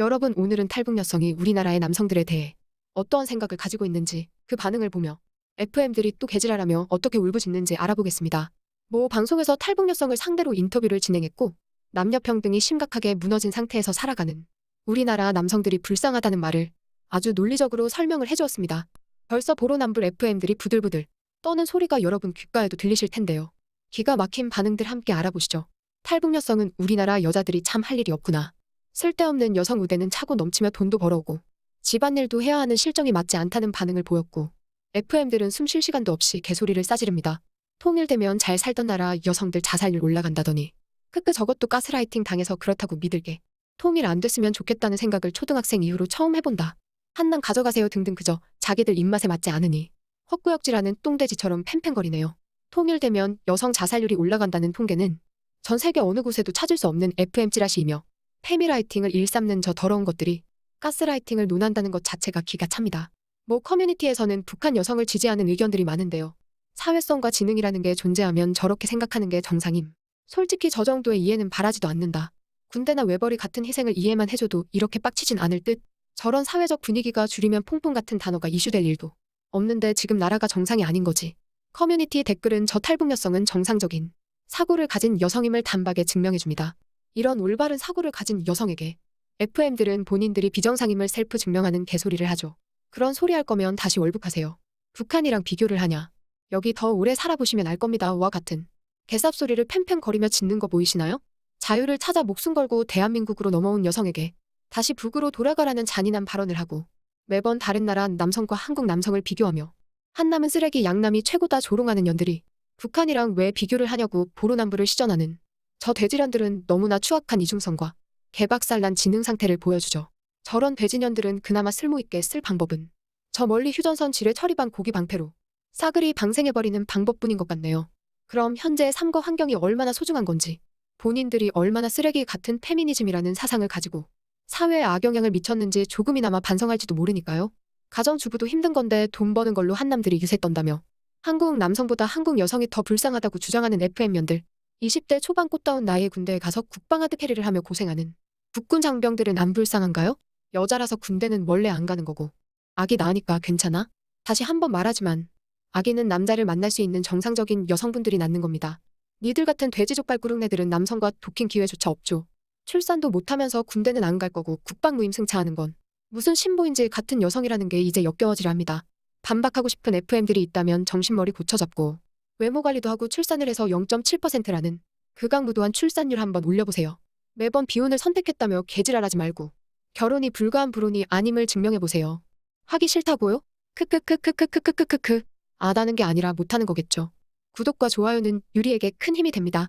여러분 오늘은 탈북 여성이 우리나라의 남성들에 대해 어떠한 생각을 가지고 있는지 그 반응을 보며 FM들이 또 개질하라며 어떻게 울부짖는지 알아보겠습니다. 모 방송에서 탈북 여성을 상대로 인터뷰를 진행했고 남녀 평등이 심각하게 무너진 상태에서 살아가는 우리나라 남성들이 불쌍하다는 말을 아주 논리적으로 설명을 해주었습니다. 벌써 보로남불 FM들이 부들부들 떠는 소리가 여러분 귓가에도 들리실 텐데요. 기가 막힌 반응들 함께 알아보시죠. 탈북 여성은 우리나라 여자들이 참 할 일이 없구나. 쓸데없는 여성 우대는 차고 넘치며 돈도 벌어오고 집안일도 해야 하는 실정이 맞지 않다는 반응을 보였고 FM들은 숨 쉴 시간도 없이 개소리를 싸지릅니다. 통일되면 잘 살던 나라 여성들 자살률 올라간다더니 크크 저것도 가스라이팅 당해서 그렇다고 믿을게. 통일 안 됐으면 좋겠다는 생각을 초등학생 이후로 처음 해본다. 한남 가져가세요 등등 그저 자기들 입맛에 맞지 않으니 헛구역질하는 똥돼지처럼 팽팽거리네요. 통일되면 여성 자살률이 올라간다는 통계는 전 세계 어느 곳에도 찾을 수 없는 FM 찌라시이며 페미라이팅을 일삼는 저 더러운 것들이 가스라이팅을 논한다는 것 자체가 기가 찹니다. 모 커뮤니티에서는 북한 여성을 지지하는 의견들이 많은데요. 사회성과 지능이라는 게 존재하면 저렇게 생각하는 게 정상임. 솔직히 저 정도의 이해는 바라지도 않는다. 군대나 외벌이 같은 희생을 이해만 해줘도 이렇게 빡치진 않을 듯. 저런 사회적 분위기가 줄이면 퐁퐁 같은 단어가 이슈될 일도 없는데 지금 나라가 정상이 아닌 거지. 커뮤니티 댓글은 저 탈북 여성은 정상적인 사고를 가진 여성임을 단박에 증명해줍니다. 이런 올바른 사고를 가진 여성에게 FM들은 본인들이 비정상임을 셀프 증명하는 개소리를 하죠. 그런 소리 할 거면 다시 월북하세요. 북한이랑 비교를 하냐. 여기 더 오래 살아보시면 알 겁니다. 와 같은 개삽 소리를 팽팽거리며 짓는 거 보이시나요? 자유를 찾아 목숨 걸고 대한민국으로 넘어온 여성에게 다시 북으로 돌아가라는 잔인한 발언을 하고 매번 다른 나라 남성과 한국 남성을 비교하며 한남은 쓰레기 양남이 최고다 조롱하는 년들이 북한이랑 왜 비교를 하냐고 보로남불을 시전하는 저 돼지련들은 너무나 추악한 이중성과 개박살난 지능 상태를 보여주죠. 저런 돼지년들은 그나마 쓸모있게 쓸 방법은 저 멀리 휴전선 지뢰 처리반 고기 방패로 싸그리 방생해버리는 방법뿐인 것 같네요. 그럼 현재의 삶과 환경이 얼마나 소중한 건지 본인들이 얼마나 쓰레기 같은 페미니즘이라는 사상을 가지고 사회에 악영향을 미쳤는지 조금이나마 반성할지도 모르니까요. 가정주부도 힘든 건데 돈 버는 걸로 한남들이 유세 떤다며 한국 남성보다 한국 여성이 더 불쌍하다고 주장하는 FM면들 20대 초반 꽃다운 나이에 군대에 가서 국방하드 캐리를 하며 고생하는 국군 장병들은 안 불쌍한가요? 여자라서 군대는 원래 안 가는 거고 아기 낳으니까 괜찮아? 다시 한번 말하지만 아기는 남자를 만날 수 있는 정상적인 여성분들이 낳는 겁니다. 니들 같은 돼지족발 꾸릉내들은 남성과 도킹 기회조차 없죠. 출산도 못하면서 군대는 안 갈 거고 국방 무임 승차하는 건 무슨 신보인지 같은 여성이라는 게 이제 역겨워지랍니다. 반박하고 싶은 FM들이 있다면 정신머리 고쳐잡고 외모 관리도 하고 출산을 해서 0.7%라는 극악무도한 출산율 한번 올려보세요. 매번 비혼을 선택했다며 개지랄하지 말고 결혼이 불가한 불혼이 아님을 증명해보세요. 하기 싫다고요? 크크크크크크크크크크 아다는 게 아니라 못하는 거겠죠. 구독과 좋아요는 유리에게 큰 힘이 됩니다.